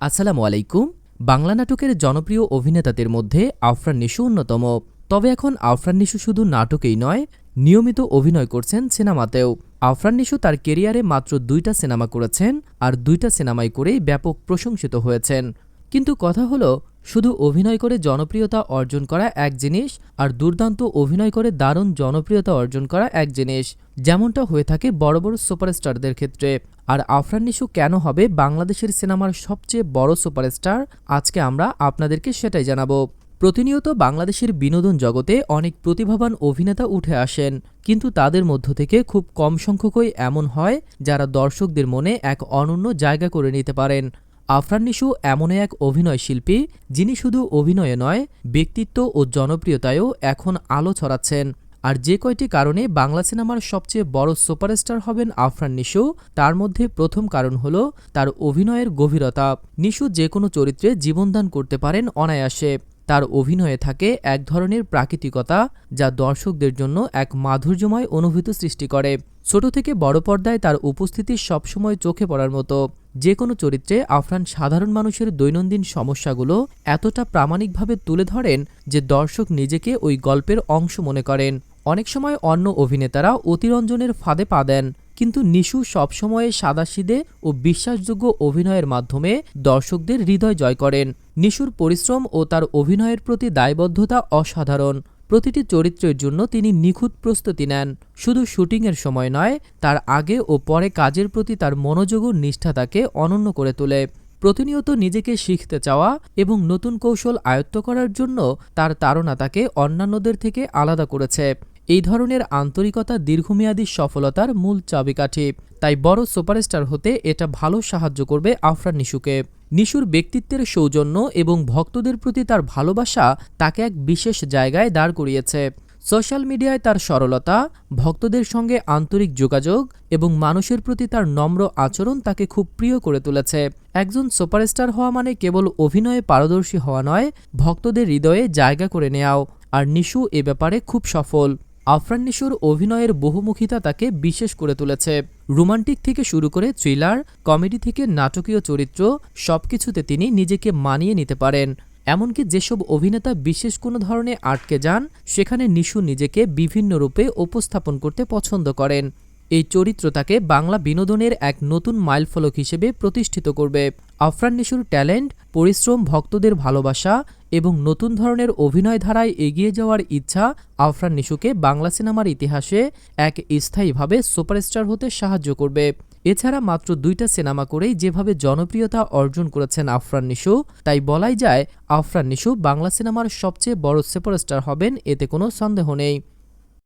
আসসালামু আলাইকুম। বাংলা নাটকের জনপ্রিয় অভিনেতাদের মধ্যে আফরান নিশু অন্যতম। তবে এখন আফরান নিশু শুধু নাটকেই নয়, নিয়মিত অভিনয় করছেন সিনেমাতেও। আফরান নিশু তার কেরিয়ারে মাত্র দুইটা সিনেমা করেছেন আর দুইটা সিনেমাই করেই ব্যাপক প্রশংসিত হয়েছেন। কিন্তু কথা হলো শুধু অভিনয় করে জনপ্রিয়তা অর্জন করা এক জিনিস আর দুর্দান্ত অভিনয় করে দারুণ জনপ্রিয়তা অর্জন করা এক জিনিস। যেমনটা হয়ে থাকে বড় বড় সুপারস্টারদের ক্ষেত্রে। আর আফরান নিশু কেন হবে বাংলাদেশের সিনেমার সবচেয়ে বড় সুপারস্টার? আজকে আমরা আপনাদেরকে সেটাই জানাব। প্রতিনিয়ত বাংলাদেশের বিনোদন জগতে অনেক প্রতিভাবান অভিনেতা উঠে আসেন। কিন্তু তাদের মধ্য থেকে খুব কম সংখ্যকই এমন হয় যারা দর্শকদের মনে এক অনন্য জায়গা করে নিতে পারেন। আফরান নিশু এমন এক অভিনয় শিল্পী, যিনি শুধু অভিনয়ে নয়, ব্যক্তিত্ব ও জনপ্রিয়তায়ও এখন আলো ছড়াচ্ছেন। আর যে কয়টি কারণে বাংলা সিনেমার সবচেয়ে বড় সুপারস্টার হবেন আফরান নিশু, তার মধ্যে প্রথম কারণ হল তার অভিনয়ের গভীরতা। নিশু যে কোনো চরিত্রে জীবনদান করতে পারেন অনায়াসে। তার অভিনয়ে থাকে এক ধরনের প্রাকৃতিকতা যা দর্শকদের জন্য এক মাধুর্যময় অনুভূতি সৃষ্টি করে। ছোট থেকে বড় পর্দায় তার উপস্থিতি সবসময় চোখে পড়ার মতো। যে কোনো চরিত্রে আফরান সাধারণ মানুষের দৈনন্দিন সমস্যাগুলো এতটা প্রামাণিকভাবে তুলে ধরেন যে দর্শক নিজেকে ওই গল্পের অংশ মনে করেন। অনেক সময় অন্য অভিনেতারা অতিরঞ্জনের ফাঁদে পা দেন। কিন্তু নিশু সবসময়ে সাদাসিদে ও বিশ্বাসযোগ্য অভিনয়ের মাধ্যমে দর্শকদের হৃদয় জয় করেন। নিশুর পরিশ্রম ও তার অভিনয়ের প্রতি দায়বদ্ধতা অসাধারণ। প্রতিটি চরিত্রের জন্য তিনি নিখুঁত প্রস্তুতি নেন। শুধু শুটিংয়ের সময় নয়, তার আগে ও পরে কাজের প্রতি তার মনোযোগ ও নিষ্ঠা তাকে অনন্য করে তোলে। প্রতিনিয়ত নিজেকে শিখতে চাওয়া এবং নতুন কৌশল আয়ত্ত করার জন্য তার তাড়না তাকে অন্যান্যদের থেকে আলাদা করেছে। এই ধরনের আন্তরিকতা দীর্ঘমেয়াদী সফলতার মূল চাবিকাঠি। তাই বড় সুপারস্টার হতে এটা ভালো সাহায্য করবে আফরান নিশুকে। নিশুর ব্যক্তিত্বের সৌজন্য এবং ভক্তদের প্রতি তার ভালোবাসা তাকে এক বিশেষ জায়গায় দাঁড় করিয়েছে। সোশ্যাল মিডিয়ায় তার সরলতা, ভক্তদের সঙ্গে আন্তরিক যোগাযোগ এবং মানুষের প্রতি তার নম্র আচরণ তাকে খুব প্রিয় করে তুলেছে। একজন সুপারস্টার হওয়া মানে কেবল অভিনয়ে পারদর্শী হওয়া নয়, ভক্তদের হৃদয়ে জায়গা করে নেওয়াও আর নিশু এ ব্যাপারে খুব সফল। আফরান অভিনয়ের বহুমুখিতা তাকে বিশেষ করে তুলেছে। রোমান্টিক থেকে শুরু করে থ্রিলার, কমেডি থেকে নাটকীয় চরিত্র সবকিছুতে তিনি নিজেকে মানিয়ে নিতে পারেন। এমনকি যেসব অভিনেতা বিশেষ কোনো ধরনে আটকে যান, সেখানে নিশু নিজেকে বিভিন্ন রূপে উপস্থাপন করতে পছন্দ করেন। এই চরিত্র তাকে বাংলা বিনোদনের এক নতুন মাইলফলক হিসেবে প্রতিষ্ঠিত করবে। আফরান নিশুর ট্যালেন্ট, পরিশ্রম, ভক্তদের ভালোবাসা এবং নতুন ধরনের অভিনয় ধারায় এগিয়ে যাওয়ার ইচ্ছা আফরান নিশুকে বাংলা সিনেমার ইতিহাসে এক স্থায়ীভাবে সুপারস্টার হতে সাহায্য করবে। এছাড়া মাত্র দুইটা সিনেমা করেই যেভাবে জনপ্রিয়তা অর্জন করেছেন আফরান নিশু, তাই বলাই যায় আফরান নিশু বাংলা সিনেমার সবচেয়ে বড় সুপারস্টার হবেন, এতে কোনো সন্দেহ নেই।